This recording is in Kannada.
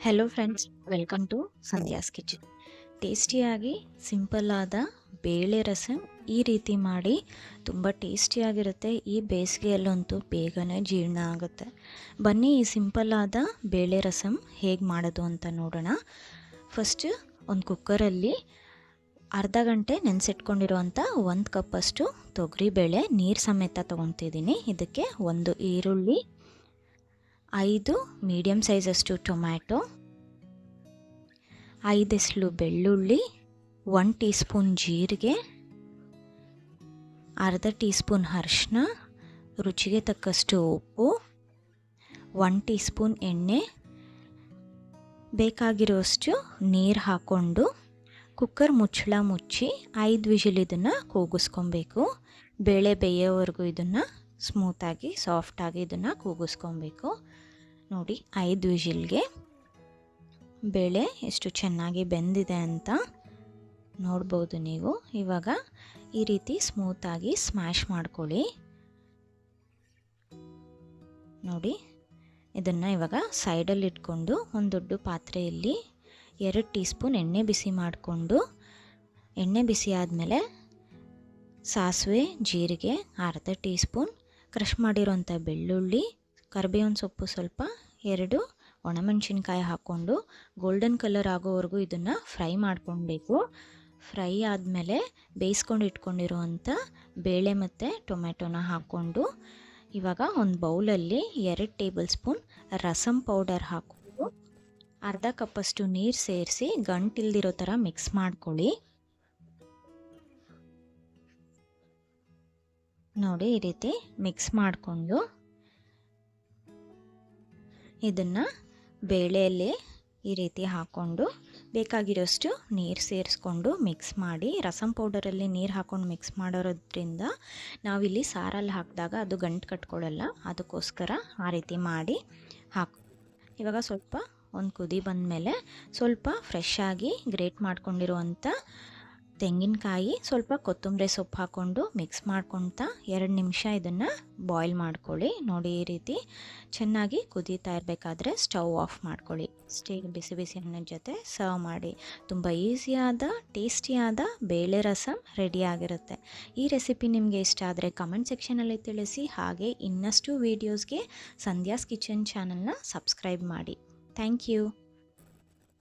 Hello friends welcome to Sandhya's kitchen ಟೇಸ್ಟಿಯಾಗಿ ಸಿಂಪಲ್ಲಾದ ಬೇಳೆ ರಸಂ ಈ ರೀತಿ ಮಾಡಿ ತುಂಬ ಟೇಸ್ಟಿಯಾಗಿರುತ್ತೆ ಈ ಬೇಸಿಗೆಯಲ್ಲಂತೂ ಬೇಗನೆ ಜೀರ್ಣ ಆಗುತ್ತೆ ಬನ್ನಿ ಈ ಸಿಂಪಲ್ ಆದ ಬೇಳೆ ರಸಂ ಹೇಗೆ ಮಾಡೋದು ಅಂತ ನೋಡೋಣ ಫಸ್ಟ್ ಒಂದು ಕುಕ್ಕರಲ್ಲಿ ಅರ್ಧ ಗಂಟೆ ನೆನೆಸಿಟ್ಕೊಂಡಿರುವಂಥ ಒಂದು ಕಪ್ಪಷ್ಟು ತೊಗರಿಬೇಳೆ ನೀರು ಸಮೇತ ತೊಗೊತಿದ್ದೀನಿ ಇದಕ್ಕೆ ಒಂದು ಈರುಳ್ಳಿ ಐದು ಮೀಡಿಯಮ್ ಸೈಜಷ್ಟು ಟೊಮ್ಯಾಟೊ ಐದೆಸ್ಲು ಬೆಳ್ಳುಳ್ಳಿ ಒನ್ ಟೀ ಸ್ಪೂನ್ ಜೀರಿಗೆ, ಅರ್ಧ ಟೀ ಸ್ಪೂನ್ ಅರಿಶಿನ ರುಚಿಗೆ ತಕ್ಕಷ್ಟು ಉಪ್ಪು ಒನ್ ಟೀ ಸ್ಪೂನ್ ಎಣ್ಣೆ, ಬೇಕಾಗಿರೋಷ್ಟು ನೀರು ಹಾಕ್ಕೊಂಡು ಕುಕ್ಕರ್ ಮುಚ್ಚಳ ಮುಚ್ಚಿ ಐದು ವಿಷಲ್ ಇದನ್ನು ಕೂಗಿಸ್ಕೊಬೇಕು. ಬೇಳೆ ಬೇಯೋವರೆಗೂ ಇದನ್ನು ಸ್ಮೂತಾಗಿ ಸಾಫ್ಟಾಗಿ ಇದನ್ನು ಕೂಗಿಸ್ಕೊಬೇಕು. ನೋಡಿ, ಐದು ವಿಷಿಲ್ಗೆ ಬೇಳೆ ಎಷ್ಟು ಚೆನ್ನಾಗಿ ಬೆಂದಿದೆ ಅಂತ ನೋಡ್ಬೋದು ನೀವು. ಇವಾಗ ಈ ರೀತಿ ಸ್ಮೂತಾಗಿ ಸ್ಮ್ಯಾಶ್ ಮಾಡ್ಕೊಳ್ಳಿ. ನೋಡಿ, ಇದನ್ನು ಇವಾಗ ಸೈಡಲ್ಲಿ ಇಟ್ಕೊಂಡು ಒಂದು ದೊಡ್ಡ ಪಾತ್ರೆಯಲ್ಲಿ ಎರಡು ಟೀ ಸ್ಪೂನ್ ಎಣ್ಣೆ ಬಿಸಿ ಮಾಡಿಕೊಂಡು, ಎಣ್ಣೆ ಬಿಸಿ ಆದಮೇಲೆ ಸಾಸಿವೆ, ಜೀರಿಗೆ, ಅರ್ಧ ಟೀ ಸ್ಪೂನ್ ಕ್ರಷ್ ಮಾಡಿರೋಂಥ ಬೆಳ್ಳುಳ್ಳಿ, ಕರಿಬೇವಿನ ಸೊಪ್ಪು ಸ್ವಲ್ಪ ಎರಡು ಒಣಮೆಣಸಿನ್ಕಾಯಿ ಹಾಕ್ಕೊಂಡು ಗೋಲ್ಡನ್ ಕಲರ್ ಆಗೋವರೆಗೂ ಇದನ್ನು ಫ್ರೈ ಮಾಡ್ಕೊಳ್ಬೇಕು. ಫ್ರೈ ಆದಮೇಲೆ ಬೇಯಿಸ್ಕೊಂಡು ಇಟ್ಕೊಂಡಿರುವಂಥ ಬೇಳೆ ಮತ್ತು ಟೊಮೆಟೊನ ಹಾಕ್ಕೊಂಡು ಇವಾಗ ಒಂದು ಬೌಲಲ್ಲಿ ಎರಡು ಟೇಬಲ್ ಸ್ಪೂನ್ ರಸಮ್ ಪೌಡರ್ ಹಾಕ್ಕೊಂಡು ಅರ್ಧ ಕಪ್ಪಷ್ಟು ನೀರು ಸೇರಿಸಿ ಗಂಟಿಲ್ದಿರೋ ಥರ ಮಿಕ್ಸ್ ಮಾಡ್ಕೊಳ್ಳಿ. ನೋಡಿ ಈ ರೀತಿ ಮಿಕ್ಸ್ ಮಾಡಿಕೊಂಡು ಇದನ್ನು ಬೇಳೆಯಲ್ಲಿ ಈ ರೀತಿ ಹಾಕ್ಕೊಂಡು ಬೇಕಾಗಿರೋಷ್ಟು ನೀರು ಸೇರಿಸ್ಕೊಂಡು ಮಿಕ್ಸ್ ಮಾಡಿ, ರಸಂ ಪೌಡರಲ್ಲಿ ನೀರು ಹಾಕ್ಕೊಂಡು ಮಿಕ್ಸ್ ಮಾಡೋದ್ರಿಂದ ನಾವಿಲ್ಲಿ ಸಾರಲ್ಲಿ ಹಾಕಿದಾಗ ಅದು ಗಂಟು ಕಟ್ಕೊಳ್ಳಲ್ಲ ಅದಕ್ಕೋಸ್ಕರ ಆ ರೀತಿ ಮಾಡಿ ಹಾಕು, ಇವಾಗ ಸ್ವಲ್ಪ ಒಂದು ಕುದಿ ಬಂದಮೇಲೆ ಸ್ವಲ್ಪ ಫ್ರೆಶ್ ಆಗಿ ಗ್ರೇಟ್ ಮಾಡ್ಕೊಂಡಿರುವಂಥ ತೆಂಗಿನಕಾಯಿ ಸ್ವಲ್ಪ ಕೊತ್ತಂಬರಿ ಸೊಪ್ಪು ಹಾಕ್ಕೊಂಡು ಮಿಕ್ಸ್ ಮಾಡ್ಕೊತ ಎರಡು ನಿಮಿಷ ಇದನ್ನು ಬಾಯ್ಲ್ ಮಾಡ್ಕೊಳ್ಳಿ. ನೋಡಿ ಈ ರೀತಿ ಚೆನ್ನಾಗಿ ಕುದೀತಾ ಇರಬೇಕಾದ್ರೆ ಸ್ಟವ್ ಆಫ್ ಮಾಡ್ಕೊಳ್ಳಿ. ಸ್ಟೇ ಬಿಸಿ ಬಿಸಿ ಅನ್ನದ ಜೊತೆ ಸರ್ವ್ ಮಾಡಿ. ತುಂಬ ಈಸಿಯಾದ, ಟೇಸ್ಟಿಯಾದ ಬೇಳೆ ರಸಮ್ ರೆಡಿಯಾಗಿರುತ್ತೆ ಈ ರೆಸಿಪಿ ನಿಮಗೆ ಇಷ್ಟ ಆದರೆ ಕಮೆಂಟ್ ಸೆಕ್ಷನಲ್ಲಿ ತಿಳಿಸಿ. ಹಾಗೆ ಇನ್ನಷ್ಟು ವೀಡಿಯೋಸ್ಗೆ ಸಂಧ್ಯಾಸ್ ಕಿಚನ್ ಚಾನಲ್ನ ಸಬ್ಸ್ಕ್ರೈಬ್ ಮಾಡಿ. Thank you.